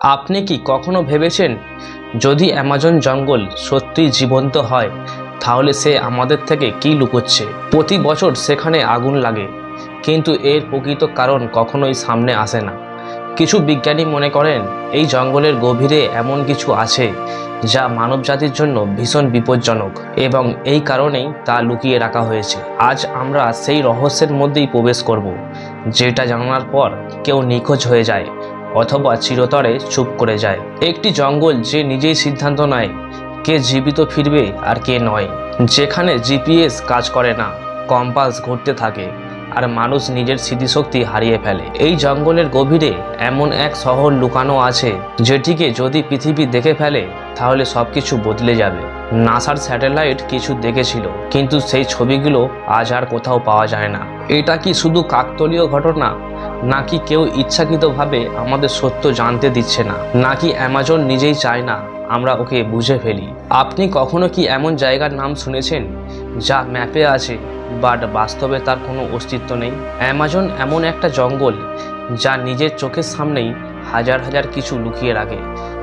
আপনি কি কখনো ভেবেছেন, যদি অ্যামাজন জঙ্গল সত্যিই জীবন্ত হয়, তাহলে সে আমাদের থেকে কি লুকোচ্ছে? প্রতি বছর সেখানে আগুন লাগে, কিন্তু এর প্রকৃত কারণ কখনোই সামনে আসে না। কিছু বিজ্ঞানী মনে করেন, এই জঙ্গলের গভীরে এমন কিছু আছে, যা মানবজাতির জন্য ভীষণ বিপজ্জনক, এবং এই কারণেই তা লুকিয়ে রাখা হয়েছে। আজ আমরা সেই রহস্যের মধ্যেই প্রবেশ করব, যেটা জানার পর কেউ নিখোঁজ হয়ে যায়। অথবা চিরতরে চুপ করে যায়। একটি জঙ্গল যে নিজেই সিদ্ধান্ত নেয় কে জীবিত ফিরবে আর কে নয়। যেখানে জিপিএস কাজ করে না, কম্পাস ঘুরতে থাকে আর মানুষ নিজের স্মৃতিশক্তি হারিয়ে ফেলে। এই জঙ্গলের গভীরে এমন এক শহর লুকানো আছে যেটিকে যদি পৃথিবী দেখে ফেলে, তাহলে সব কিছু বদলে যাবে। নাসার স্যাটেলাইট কিছু দেখেছিল, কিন্তু সেই ছবিগুলো আজ আর কোথাও পাওয়া যায় না। এটা কি শুধু কাকতলীয় ঘটনা? নাকি কেউ ইচ্ছাকৃতভাবে আমাদের সত্য জানতে দিচ্ছে না? নাকি অ্যামাজন নিজেই চায় না আমরা ওকে বুঝে ফেলি? আপনি কখনো কি এমন জায়গার নাম শুনেছেন যা ম্যাপে আছে, বাট বাস্তবে তার কোনো অস্তিত্ব নেই? অ্যামাজন এমন একটা জঙ্গল যা নিজের চোখের সামনেই হাজার হাজার কিছু লুকিয়ে রাখে,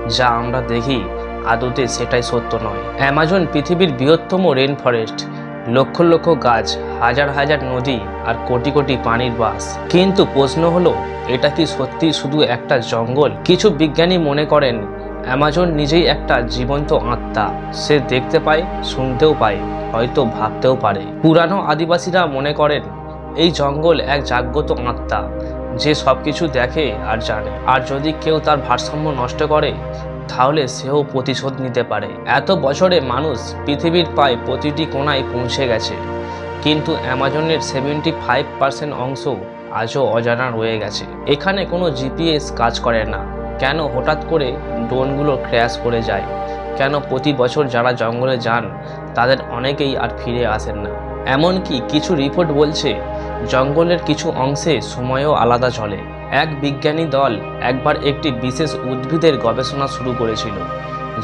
যা আমরা দেখি আদতে সেটাই সত্য নয়। অ্যামাজন পৃথিবীর বৃহত্তম রেন ফরেস্ট লক্ষ লক্ষ গাছ, হাজার হাজার নদী আর কোটি কোটি পানির বাস। কিন্তু প্রশ্ন হলো, এটা কি সত্যি শুধু একটা জঙ্গল? কিছু বিজ্ঞানী মনে করেন, অ্যামাজন নিজেই একটা জীবন্ত আত্মা। সে দেখতে পায়, শুনতেও পায়, হয়তো ভাবতেও পারে। পুরানো আদিবাসীরা মনে করেন, এই জঙ্গল এক জাগ্রত আত্মা। যে সব কিছু দেখে আর জানে। আর যদি কেউ তার ভারসাম্য নষ্ট করে তাহলে সেও প্রতিশোধ নিতে পারে। এত বছরে মানুষ পৃথিবীর প্রায় প্রতিটি কোণায় পৌঁছে গেছে। কিন্তু অ্যামাজনের সেভেন্টি ফাইভ পার্সেন্ট অংশ আজও অজানা রয়ে গেছে। এখানে কোনো জিপিএস কাজ করে না। কেন হঠাৎ করে ড্রোনগুলো ক্র্যাশ করে যায়? কেন প্রতি বছর যারা জঙ্গলে যান, তাদের অনেকেই আর ফিরে আসেন না? এমনকি কিছু রিপোর্ট বলছে, জঙ্গলের কিছু অংশে সময়ও আলাদা চলে। এক বিজ্ঞানী দল একবার একটি বিশেষ উদ্ভিদের গবেষণা শুরু করেছিল,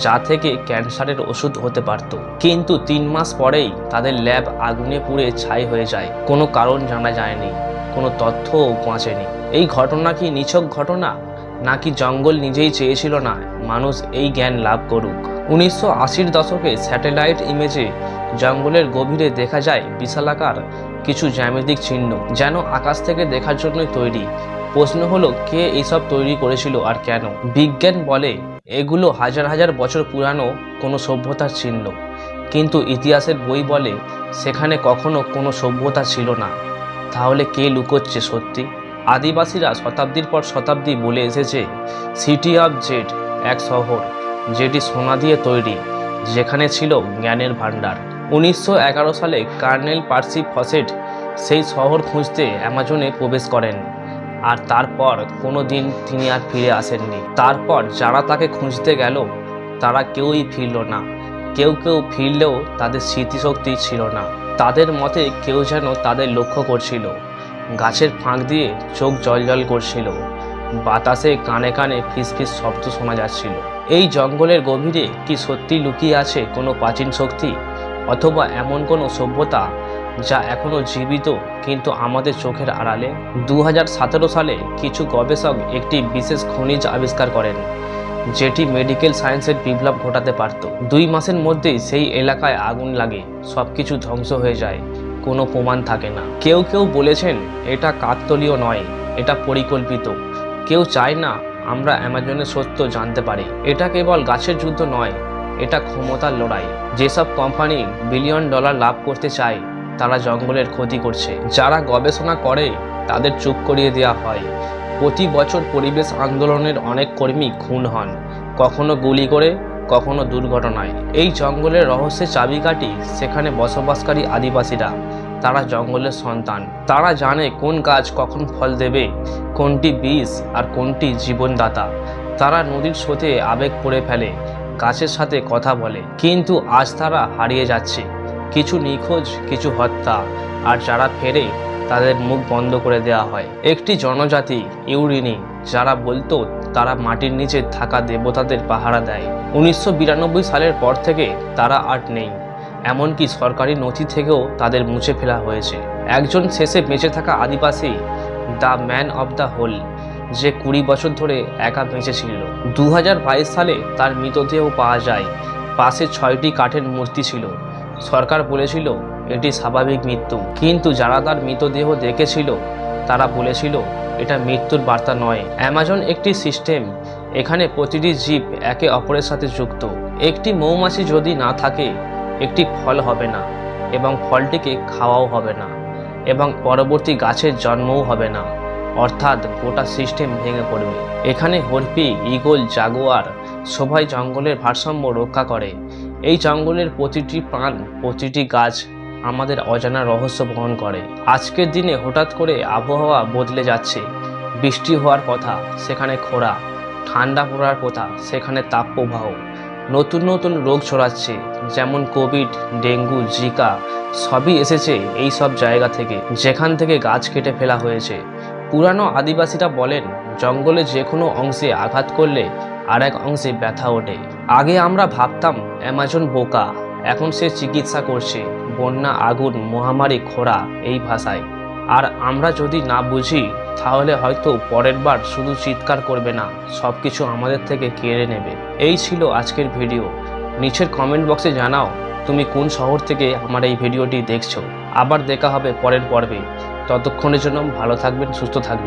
যা থেকে ক্যান্সারের ওষুধ হতে পারত। কিন্তু তিন মাস পরেই তাদের ল্যাব আগুনে পুড়ে ছাই হয়ে যায়। কোনো কারণ জানা যায়নি, কোনো তথ্যও বাঁচেনি এই ঘটনা কি নিছক ঘটনা? নাকি জঙ্গল নিজেই চেয়েছিল না, মানুষ এই জ্ঞান লাভ করুক? উনিশশো আশির দশকে স্যাটেলাইট ইমেজে জঙ্গলের গভীরে দেখা যায় বিশালাকার কিছু জ্যামিতিক চিহ্ন, যেন আকাশ থেকে দেখার জন্যই তৈরি। প্রশ্ন হলো, কে এইসব তৈরি করেছিল আর কেন? বিজ্ঞান বলে, এগুলো হাজার হাজার বছর পুরানো কোনো সভ্যতার চিহ্ন। কিন্তু ইতিহাসের বই বলে, সেখানে কখনো কোনো সভ্যতা ছিল না। তাহলে কে লুকোচ্ছে সত্যি? আদিবাসীরা শতাব্দীর পর শতাব্দী বলে এসেছে, সিটি অফ জেড, এক শহর। যেটি সোনা দিয়ে তৈরি, যেখানে ছিল জ্ঞানের ভাণ্ডার। উনিশশো এগারো সালে কার্নেল পার্সি ফসেট সেই শহর খুঁজতে অ্যামাজনে প্রবেশ করেন। আর তারপর কোনো দিন তিনি আর ফিরে আসেননি। তারপর যারা তাকে খুঁজতে গেল, তারা কেউই ফিরল না। কেউ কেউ ফিরলেও তাদের স্মৃতিশক্তি ছিল না। তাদের মতে কেউ যেন তাদের লক্ষ্য করছিল। গাছের ফাঁক দিয়ে চোখ জলজল করছিল। বাতাসে কানে কানে ফিসফিস শব্দ শোনা যাচ্ছিল। এই জঙ্গলের গভীরে কি সত্যি লুকিয়ে আছে কোনো প্রাচীন শক্তি অথবা এমন কোনো সভ্যতা যা এখনও জীবিত কিন্তু আমাদের চোখের আড়ালে? দু হাজার সতেরো সালে কিছু গবেষক একটি বিশেষ খনিজ আবিষ্কার করেন, যেটি মেডিকেল সায়েন্সের বিপ্লব ঘটাতে পারত। দুই মাসের মধ্যেই সেই এলাকায় আগুন লাগে সব কিছু ধ্বংস হয়ে যায়, কোনো প্রমাণ থাকে না। কেউ কেউ বলেছেন, এটা কাকতলীয় নয়, এটা পরিকল্পিত। কেউ চায় না আমরা অ্যামাজনের সত্য জানতে পারি। এটা কেবল গাছের যুদ্ধ নয়, এটা ক্ষমতার লড়াই। যেসব কোম্পানি বিলিয়ন ডলার লাভ করতে চায়, তারা জঙ্গলের ক্ষতি করছে। যারা গবেষণা করে, তাদের চুপ করিয়ে দেওয়া হয়। প্রতি বছর পরিবেশ আন্দোলনের অনেক কর্মী খুন হন, কখনো গুলি করে, কখনো দুর্ঘটনায়। এই জঙ্গলের রহস্যের চাবিকাঠি সেখানে বসবাসকারী আদিবাসীরা। তারা জঙ্গলের সন্তান। তারা জানে কোন গাছ কখন ফল দেবে, কোনটি বিষ আর কোনটি জীবনদাতা। তারা নদীর স্রোতে আবেগ পড়ে ফেলে, গাছের সাথে কথা বলে। কিন্তু আজ তারা হারিয়ে যাচ্ছে। কিছু নিখোঁজ, কিছু হত্যা। আর যারা ফেরে, তাদের মুখ বন্ধ করে দেওয়া হয়। একটি জনজাতি, ইউরিনি, যারা বলতো তারা মাটির নিচে থাকা দেবতাদের পাহারা দেয়। উনিশশো বিরানব্বই সালের পর থেকে তারা আর নেই। এমনকি সরকারি নথি থেকেও তাদের মুছে ফেলা হয়েছে। একজন শেষে বেঁচে থাকা আদিবাসী, the man of the hole, যে কুড়ি বছর ধরে একা বেঁচে ছিল দু হাজার বাইশ সালে তার মৃতদেহ পাওয়া যায়। পাশে ছয়টি কাঠের মূর্তি ছিল। সরকার বলেছিল, এটি স্বাভাবিক মৃত্যু। কিন্তু যারা তার মৃতদেহ দেখেছিল, তারা বলেছিল, এটা মৃত্যুর বার্তা নয়। অ্যামাজন একটি সিস্টেম, এখানে প্রতিটি জীব একে অপরের সাথে যুক্ত। একটি মৌমাছি যদি না থাকে একটি ফল হবে না এবং ফলটিকে খাওয়াও হবে না এবং পরবর্তী গাছের জন্মও হবে না। অর্থাৎ গোটা সিস্টেম ভেঙে পড়বে। এখানে হরপি, ঈগল, জাগুয়ার সবাই জঙ্গলের ভারসাম্য রক্ষা করে। এই জঙ্গলের প্রতিটি প্রাণ, প্রতিটি গাছ আমাদের অজানা রহস্য বহন করে। আজকের দিনে হঠাৎ করে আবহাওয়া বদলে যাচ্ছে। বৃষ্টি হওয়ার কথা, সেখানে খরা। ঠান্ডা পড়ার কথা, সেখানে তাপপ্রবাহ। নতুন নতুন রোগ ছড়াচ্ছে, যেমন কোভিড, ডেঙ্গু, জিকা, সবই এসেছে এই সব জায়গা থেকে, যেখান থেকে গাছ কেটে ফেলা হয়েছে। পুরানো আদিবাসীরা বলেন, জঙ্গলে যে কোনো অংশে আঘাত করলে আর এক অংশে ব্যথা ওঠে। আগে আমরা ভাবতাম, অ্যামাজন বোকা, এখন সে চিকিৎসা করছে, বন্যা, আগুন, মহামারী, খোরা, এই ভাষায়। আর আমরা যদি না বুঝি তাহলে হয়তো পরের বার শুধু চিৎকার করবে না সব কিছু আমাদের থেকে কেড়ে নেবে। এই ছিল আজকের ভিডিও। নিচের কমেন্ট বক্সে জানাও তুমি কোন শহর থেকে আমার এই ভিডিওটি দেখছ। আবার দেখা হবে পরের পর্বে। ততক্ষণের জন্য ভালো থাকবেন, সুস্থ থাকবেন।